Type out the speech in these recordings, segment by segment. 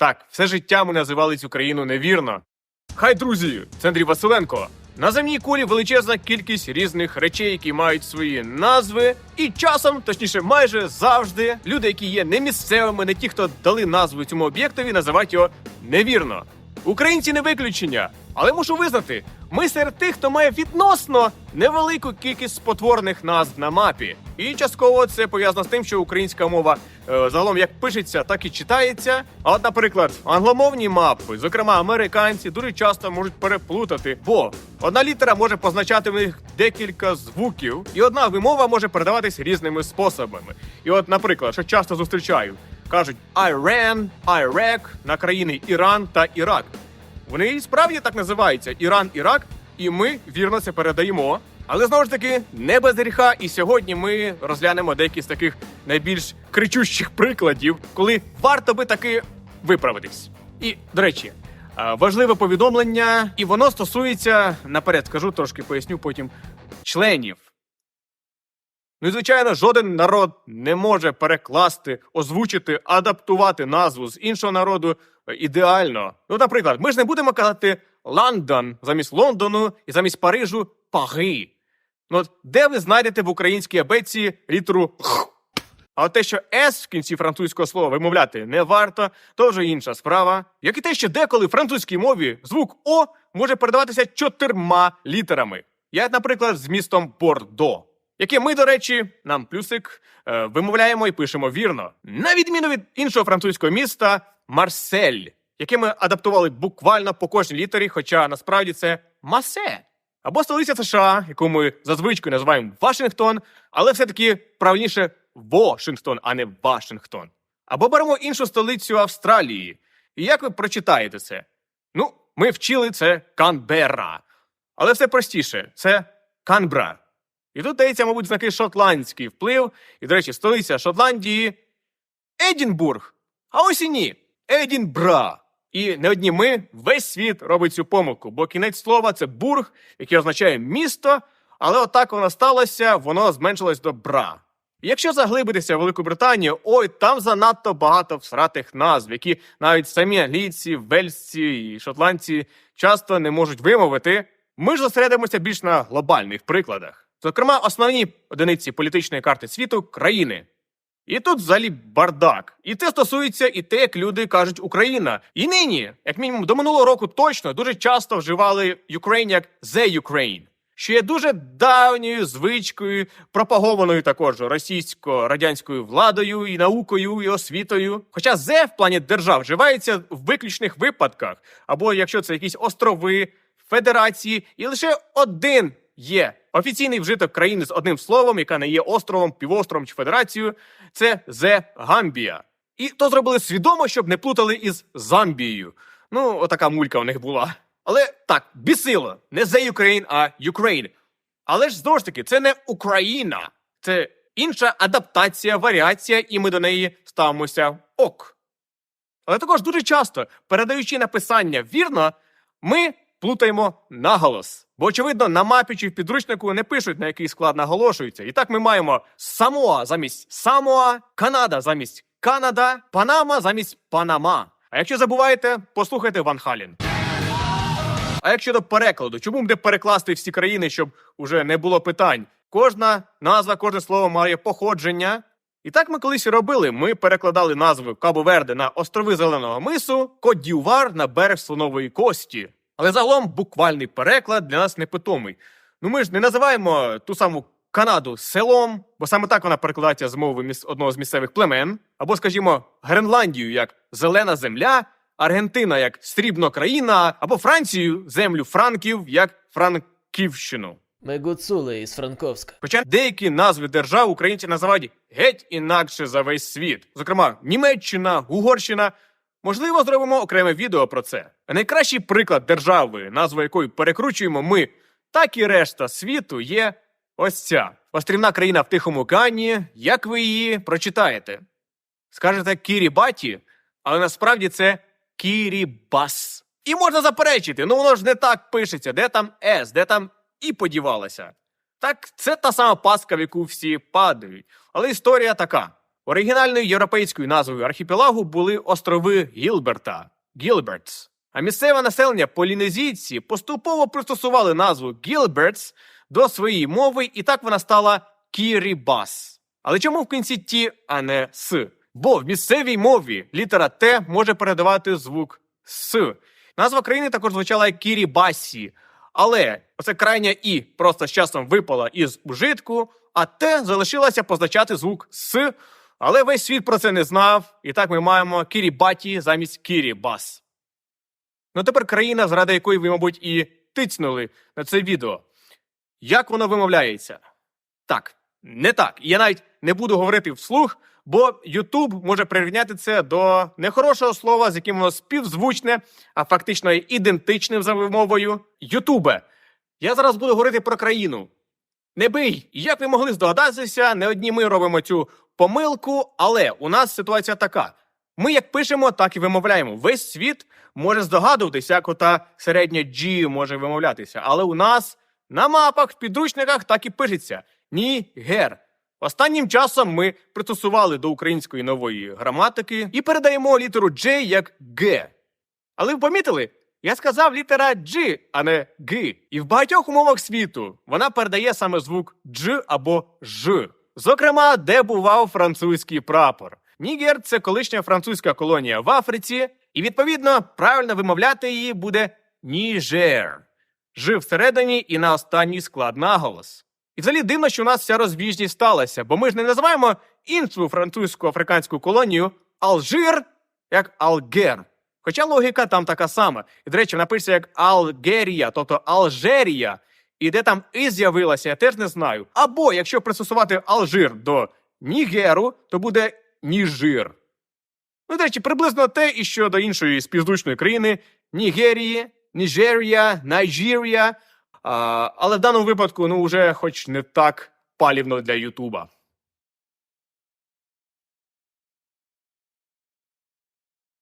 Так, все життя ми називали цю країну невірно. Хай, друзі, це Андрій Василенко. На земній кулі величезна кількість різних речей, які мають свої назви, і часом, точніше, майже завжди, люди, які є не місцевими, не ті, хто дали назву цьому об'єктові, називають його невірно. Українці не виключення, але мушу визнати, ми серед тих, хто має відносно невелику кількість спотворних назв на мапі. І частково це пов'язано з тим, що українська мова е, загалом як пишеться, так і читається. А от, наприклад, англомовні мапи, зокрема американці, дуже часто можуть переплутати, бо одна літера може позначати в них декілька звуків, і одна вимова може передаватись різними способами. І от, наприклад, що часто зустрічаю, кажуть Iran, Iraq на країни Іран та Ірак. Вони і справді так називаються Іран, Ірак, і ми вірно це передаємо. Але знову ж таки, не без гріха, і сьогодні ми розглянемо деякі з таких найбільш кричущих прикладів, коли варто би таки виправитись. І, до речі, важливе повідомлення, і воно стосується наперед, скажу трошки поясню потім членів. Ну і звичайно, жоден народ не може перекласти, озвучити, адаптувати назву з іншого народу е, ідеально. Ну, наприклад, ми ж не будемо казати Лондон замість Лондону і замість Парижу Пари. Ну, от де ви знайдете в українській абеці літеру Х? А от те, що С в кінці французького слова вимовляти не варто, то вже інша справа. Як і те, що деколи в французькій мові звук О може передаватися чотирма літерами. Як, наприклад, з містом Бордо, яке ми, до речі, нам плюсик е, вимовляємо і пишемо вірно, на відміну від іншого французького міста Марсель, яке ми адаптували буквально по кожній літері, хоча насправді це Масе. Або столиця США, яку ми за звичкою називаємо Вашингтон, але все-таки правильніше Вашингтон, а не Вашингтон. Або беремо іншу столицю Австралії. І як ви прочитаєте це? Ну, ми вчили це Канберра. Але все простіше це Канбра. І тут дається, мабуть, знаки шотландський вплив. І, до речі, столиця Шотландії Едінбург. А ось і ні. Едінбра. І не одні ми, весь світ робить цю помилку, бо кінець слова це бург, який означає місто, але отак воно сталося, воно зменшилось до бра. Якщо заглибитися в Велику Британію, ой, там занадто багато всратих назв, які навіть самі англійці, вельсці і шотландці часто не можуть вимовити. Ми ж зосередимося більш на глобальних прикладах. Зокрема, основні одиниці політичної карти світу країни. І тут взагалі бардак. І це стосується і те, як люди кажуть Україна. І нині, як мінімум, до минулого року точно дуже часто вживали Ukraine як The Ukraine, що є дуже давньою звичкою, пропагованою також російсько-радянською владою і наукою, і освітою. Хоча «the» в плані держав вживається в виключних випадках, або якщо це якісь острови, федерації, і лише один є офіційний вжиток країни з одним словом, яка не є островом, півостровом чи федерацією, це «The Гамбія. І то зробили свідомо, щоб не плутали із Замбією. Ну, отака мулька у них була. Але так, бісило, не «The Ukraine», а Ukraine. Але ж знову ж таки, це не Україна, це інша адаптація, варіація, і ми до неї ставимося ок. Але також дуже часто, передаючи написання вірно, ми плутаємо наголос. Бо, очевидно, на мапі чи в підручнику не пишуть, на який склад наголошується. І так ми маємо Самоа замість Самоа, Канада замість Канада, Панама замість Панама. А якщо забуваєте, послухайте Ван Халін. А як щодо перекладу, чому буде перекласти всі країни, щоб уже не було питань? Кожна назва, кожне слово має походження. І так ми колись робили. Ми перекладали назви Кабо-Верде на острови Зеленого мису, Кот-Д'Ювар на берег Слонової Кості. Але загалом буквальний переклад для нас непитомий. Ну ми ж не називаємо ту саму Канаду селом, бо саме так вона перекладається з мови одного з місцевих племен, або, скажімо, Гренландію як зелена земля, Аргентина як срібна країна, або Францію землю франків як Франківщину. Ми гуцули із Франковська. Хоча деякі назви держав українці називають геть інакше за весь світ. Зокрема, Німеччина, Угорщина. Можливо, зробимо окреме відео про це. Найкращий приклад держави, назву якої перекручуємо ми, так і решта світу є ось ця острівна країна в Тихому океані. Як ви її прочитаєте? Скажете Кірібаті, але насправді це Кірібас. І можна заперечити, ну воно ж не так пишеться, де там С, де там і подівалася. Так, це та сама паска, в яку всі падають. Але історія така: Оригінальною європейською назвою архіпелагу були острови Гілберта Гілбертс. А місцеве населення полінезійці поступово пристосували назву Гілбертс до своєї мови, і так вона стала Кірібас. Але чому в кінці ті, а не с? Бо в місцевій мові літера Т може передавати звук С. Назва країни також звучала Кірібасі. Але оце крайня І просто з часом випала із ужитку, а Т залишилася позначати звук С. Але весь світ про це не знав, і так ми маємо Кірібаті замість Кірібас. Ну тепер країна, заради якої ви, мабуть, і тицнули на це відео. Як воно вимовляється? Так, не так. Я навіть не буду говорити вслух, бо YouTube може прирівняти це до нехорошого слова, з яким воно співзвучне, а фактично ідентичним за вимовою. Ютубе. Я зараз буду говорити про країну. Не бий! Як ви могли здогадатися, не одні ми робимо цю помилку, але у нас ситуація така. Ми як пишемо, так і вимовляємо. Весь світ може здогадуватися, як ота середня G може вимовлятися. Але у нас на мапах, в підручниках так і пишеться Нігер. Останнім часом ми пристосували до української нової граматики і передаємо літеру J як Г. Але ви помітили? Я сказав літера G, а не Г. І в багатьох умовах світу вона передає саме звук Дж або Ж. Зокрема, де бував французький прапор. Нігер це колишня французька колонія в Африці, і відповідно правильно вимовляти її буде Ніжер. Ж всередині і на останній склад наголос. І взагалі дивно, що у нас вся розбіжність сталася, бо ми ж не називаємо іншу французьку африканську колонію Алжир як Алгер. Хоча логіка там така сама. І, до речі, вона пишеться як Алгерія, тобто Алжерія. І де там і з'явилася, я теж не знаю. Або якщо пристосувати Алжир до Нігеру, то буде Ніжир. Ну, до речі, приблизно те, і що до іншої співзвучної країни Нігерії, Ніжерія, Найджірія. А, але в даному випадку, ну, вже хоч не так палівно для Ютуба.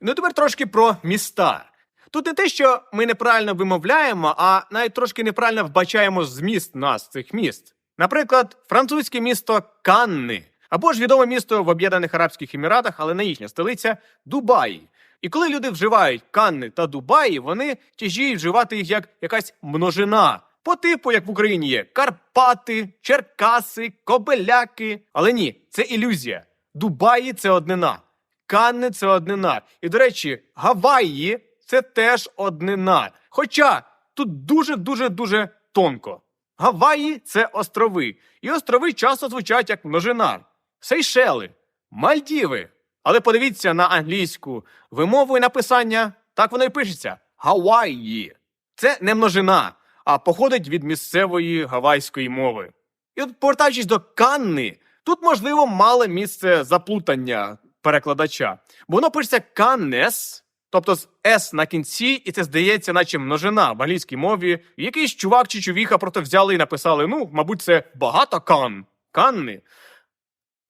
Ну, тепер трошки про міста. Тут не те, що ми неправильно вимовляємо, а навіть трошки неправильно вбачаємо зміст нас цих міст. Наприклад, французьке місто Канни, або ж відоме місто в Об'єднаних Арабських Еміратах, але не їхня столиця Дубаї. І коли люди вживають Канни та Дубаї, вони тяжіють вживати їх як якась множина. По типу, як в Україні є Карпати, Черкаси, Кобеляки. Але ні, це ілюзія. Дубаї це однина. Канни це однина. І, до речі, Гаваї це теж однина. Хоча тут дуже-дуже дуже тонко. Гаваї це острови. І острови часто звучать як множина. Сейшели, Мальдіви. Але подивіться на англійську вимову і написання. Так воно і пишеться: Гаваї. Це не множина, а походить від місцевої гавайської мови. І от повертаючись до Канни, тут, можливо, мало місце заплутання перекладача. Бо воно пишеться каннес, тобто з с на кінці, і це здається, наче множина в англійській мові. Якийсь чувак чи чувіха просто взяли і написали: ну, мабуть, це багато кан, канни.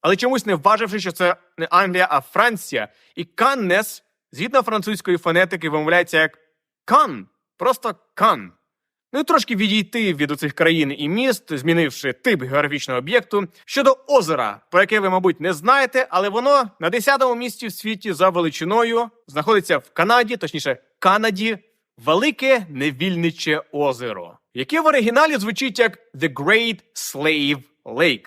Але чомусь не вваживши, що це не Англія, а Франція. І каннес, згідно французької фонетики, вимовляється як кан, просто кан. Ну і трошки відійти від оцих країн і міст, змінивши тип географічного об'єкту. Щодо озера, про яке ви, мабуть, не знаєте, але воно на 10-му місці в світі за величиною знаходиться в Канаді, точніше, Канаді, Велике Невільниче озеро, яке в оригіналі звучить як The Great Slave Lake.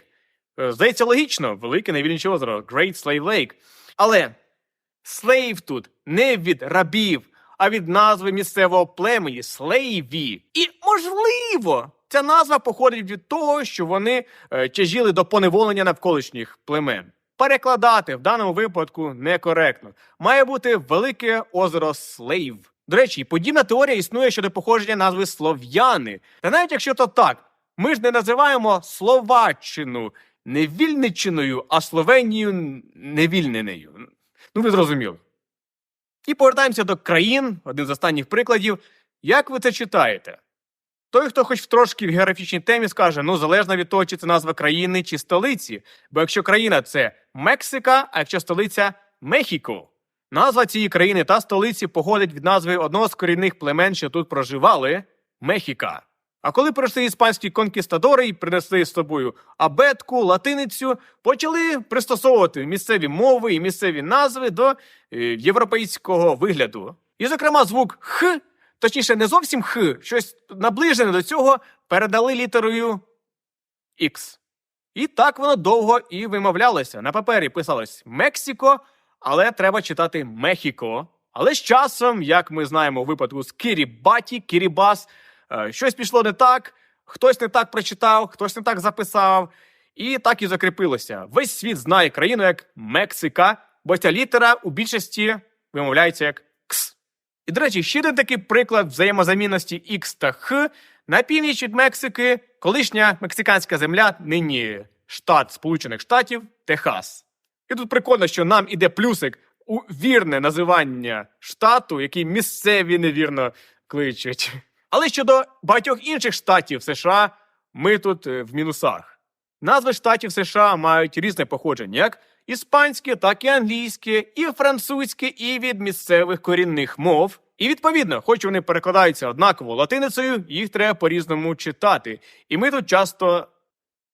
Е, Здається, логічно, велике невільниче озеро, Great Slave Lake. Але слейв тут не від рабів, а від назви місцевого племені Слейві. І можливо, ця назва походить від того, що вони е, тяжіли до поневолення навколишніх племен. Перекладати в даному випадку некоректно. Має бути велике озеро Слейв. До речі, подібна теорія існує щодо походження назви слов'яни. Та навіть якщо то так, ми ж не називаємо Словаччину невільничиною, а Словенію невільненою. Ну, ви зрозуміли. І повертаємося до країн, один з останніх прикладів. Як ви це читаєте? Той, хто хоч трошки в географічній темі, скаже, ну залежно від того, чи це назва країни чи столиці. Бо якщо країна це Мексика, а якщо столиця Мехіко. Назва цієї країни та столиці походить від назви одного з корінних племен, що тут проживали Мехіка. А коли прийшли іспанські конкістадори і принесли з собою абетку, латиницю, почали пристосовувати місцеві мови і місцеві назви до е, європейського вигляду. І, зокрема, звук Х, точніше, не зовсім Х, щось наближене до цього, передали літерою X. І так воно довго і вимовлялося. На папері писалось Мексико, але треба читати Мехіко. Але з часом, як ми знаємо у випадку з Кірібаті, Кірібас, щось пішло не так, хтось не так прочитав, хтось не так записав. І так і закріпилося. Весь світ знає країну як Мексика, бо ця літера у більшості вимовляється як Кс. І, до речі, ще один такий приклад взаємозамінності X та Х на північ від Мексики, колишня мексиканська земля, нині штат Сполучених Штатів, Техас. І тут прикольно, що нам іде плюсик у вірне називання штату, який місцеві невірно кличуть. Але щодо багатьох інших штатів США, ми тут е, в мінусах. Назви штатів США мають різне походження, як іспанське, так і англійське, і французьке, і від місцевих корінних мов. І відповідно, хоч вони перекладаються однаково латиницею, їх треба по-різному читати. І ми тут часто,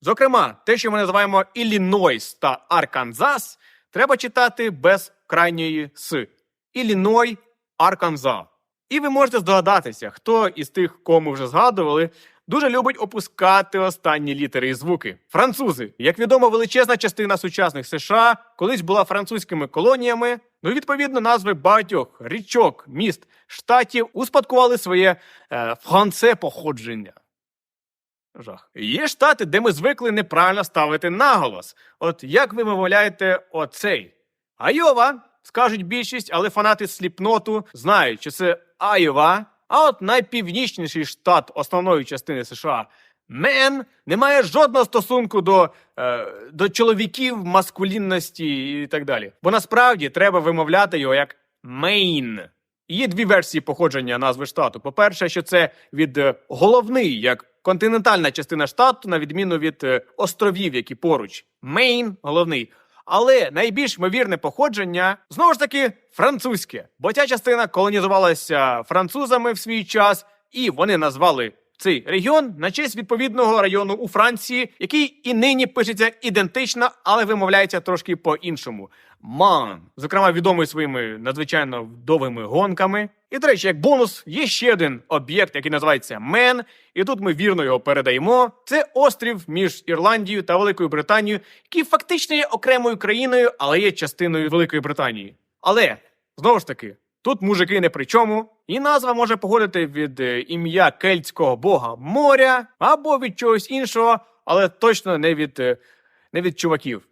зокрема, те, що ми називаємо Іллінойс та Арканзас, треба читати без крайньої с. Ілліной, Арканза. І ви можете здогадатися, хто із тих, кому вже згадували, дуже любить опускати останні літери і звуки. Французи, як відомо, величезна частина сучасних США колись була французькими колоніями. Ну, відповідно, назви багатьох річок, міст, штатів успадкували своє е, франце походження. Жах. Є штати, де ми звикли неправильно ставити наголос. От як ви вимовляєте оцей? Айова, скажуть більшість, але фанати сліпноту знають, що це Айова. А от найпівнічніший штат основної частини США Мен не має жодного стосунку до, е, до чоловіків, маскулінності і так далі. Бо насправді треба вимовляти його як Мейн. Є дві версії походження назви штату. По-перше, що це від е, головний, як континентальна частина штату, на відміну від е, островів, які поруч. Мейн головний. Але найбільш ймовірне походження знову ж таки французьке, бо ця частина колонізувалася французами в свій час, і вони назвали цей регіон на честь відповідного району у Франції, який і нині пишеться ідентично, але вимовляється трошки по-іншому. Ман, зокрема, відомий своїми надзвичайно довгими гонками. І, до речі, як бонус, є ще один об'єкт, який називається Мен, і тут ми вірно його передаємо. Це острів між Ірландією та Великою Британією, який фактично є окремою країною, але є частиною Великої Британії. Але знову ж таки, тут мужики не при чому, і назва може походити від е, ім'я кельтського бога моря або від чогось іншого, але точно не від, е, не від чуваків.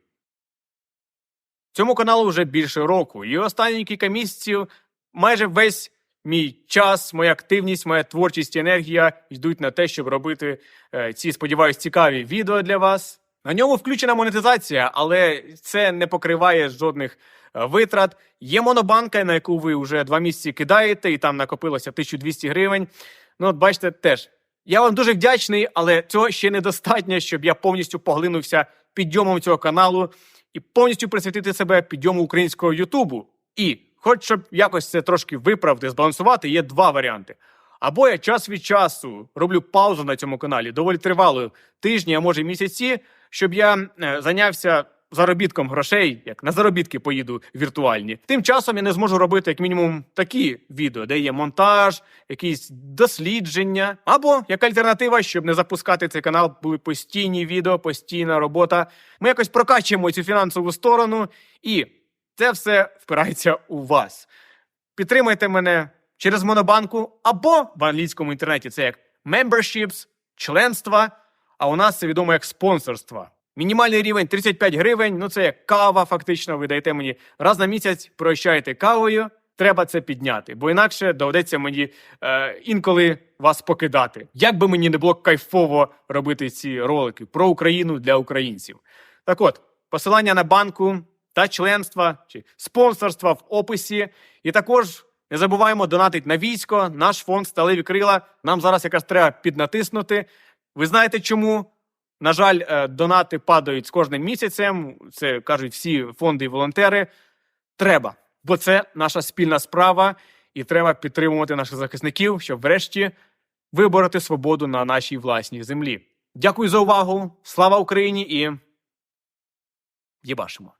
Цьому каналу вже більше року, і останні кілька місяців майже весь мій час, моя активність, моя творчість і енергія йдуть на те, щоб робити е, ці, сподіваюсь, цікаві відео для вас. На ньому включена монетизація, але це не покриває жодних е, витрат. Є монобанка, на яку ви вже два місяці кидаєте, і там накопилося 1200 гривень. Ну, от бачите, теж. Я вам дуже вдячний, але цього ще недостатньо, щоб я повністю поглинувся підйомом цього каналу і повністю присвятити себе підйому українського Ютубу. І, хоч щоб якось це трошки виправити, збалансувати, є два варіанти. Або я час від часу роблю паузу на цьому каналі, доволі тривалою тижні, а може місяці, щоб я е, зайнявся заробітком грошей, як на заробітки поїду віртуальні. Тим часом я не зможу робити як мінімум такі відео, де є монтаж, якісь дослідження, або як альтернатива, щоб не запускати цей канал, були постійні відео, постійна робота. Ми якось прокачуємо цю фінансову сторону, і це все впирається у вас. Підтримайте мене через Монобанку або в англійському інтернеті це як memberships, членства, а у нас це відомо як спонсорство. Мінімальний рівень 35 гривень, ну це як кава, фактично. Ви даєте мені раз на місяць, прощаєте кавою. Треба це підняти, бо інакше доведеться мені е, інколи вас покидати. Як би мені не було кайфово робити ці ролики про Україну для українців. Так от, посилання на банку та членства чи спонсорства в описі. І також не забуваємо донатити на військо, наш фонд Сталеві крила. Нам зараз якраз треба піднатиснути. Ви знаєте чому? На жаль, е, донати падають з кожним місяцем. Це кажуть всі фонди і волонтери. Треба, бо це наша спільна справа, і треба підтримувати наших захисників, щоб врешті вибороти свободу на нашій власній землі. Дякую за увагу. Слава Україні і. Єбашимо.